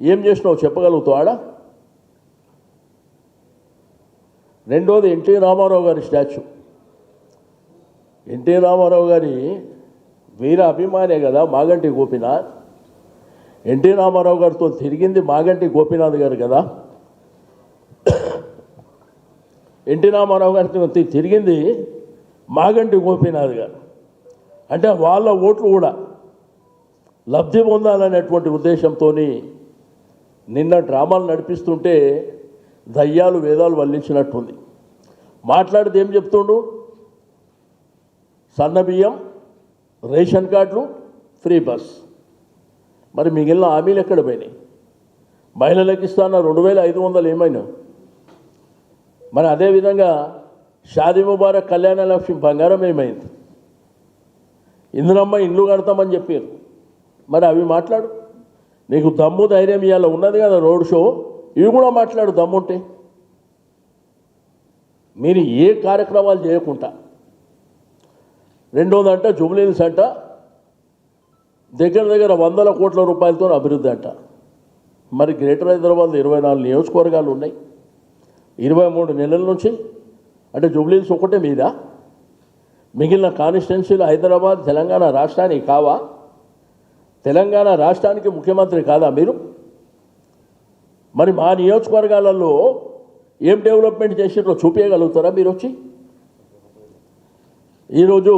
ఏం చేసినావు చెప్పగలుగుతావాడా రెండోది ఎన్టీ రామారావు గారి స్టాచ్యూ. ఎన్టీ రామారావు గారి వీర అభిమానే కదా మాగంటి గోపీనాథ్. ఎన్టీ రామారావు గారితో తిరిగింది మాగంటి గోపీనాథ్ గారు కదా. ఎన్టీ రామారావు గారితో తిరిగింది మాగంటి గోపీనాథ్ గారు. అంటే వాళ్ళ ఓట్లు కూడా లబ్ధి పొందాలనేటువంటి ఉద్దేశంతో నిన్న డ్రామాలు నడిపిస్తుంటే దయ్యాలు వేదాలు వల్లించినట్టుంది. మాట్లాడితే ఏం చెప్తుండు? సన్న బియ్యం రేషన్ కార్డులు ఫ్రీ బస్. మరి మిగిలిన హామీలు ఎక్కడ పోయినాయి? మహిళలకు ఇస్తాన రెండు వేల ఐదు వందలు ఏమైనా? మరి అదేవిధంగా షాదీ ముబారక్ కళ్యాణ లక్ష్మి బంగారం ఏమైంది? ఇందునమ్మ ఇండ్లు కడతామని చెప్పారు. మరి అవి మాట్లాడు. నీకు దమ్ము ధైర్యం ఇవాళ ఉన్నది కదా రోడ్ షో. ఇవి కూడా మాట్లాడు దమ్ముంటే. మీరు ఏ కార్యక్రమాలు చేయకుండా. రెండోదంట జుబ్లీన్స్ అంట. దగ్గర దగ్గర వందల కోట్ల రూపాయలతో అభివృద్ధి అంట. మరి గ్రేటర్ హైదరాబాద్ ఇరవై నాలుగు నియోజకవర్గాలు ఉన్నాయి. ఇరవై మూడు నెలల నుంచి అంటే జుబ్లీన్స్ ఒకటే మీద? మిగిలిన కాన్స్టిట్యున్సీలు హైదరాబాద్ తెలంగాణ రాష్ట్రానికి కావా? తెలంగాణ రాష్ట్రానికి ముఖ్యమంత్రి కాదా మీరు? మరి మా నియోజకవర్గాలలో ఏం డెవలప్మెంట్ చేసిరో చూపించగలుగుతారా మీరు వచ్చి? ఈరోజు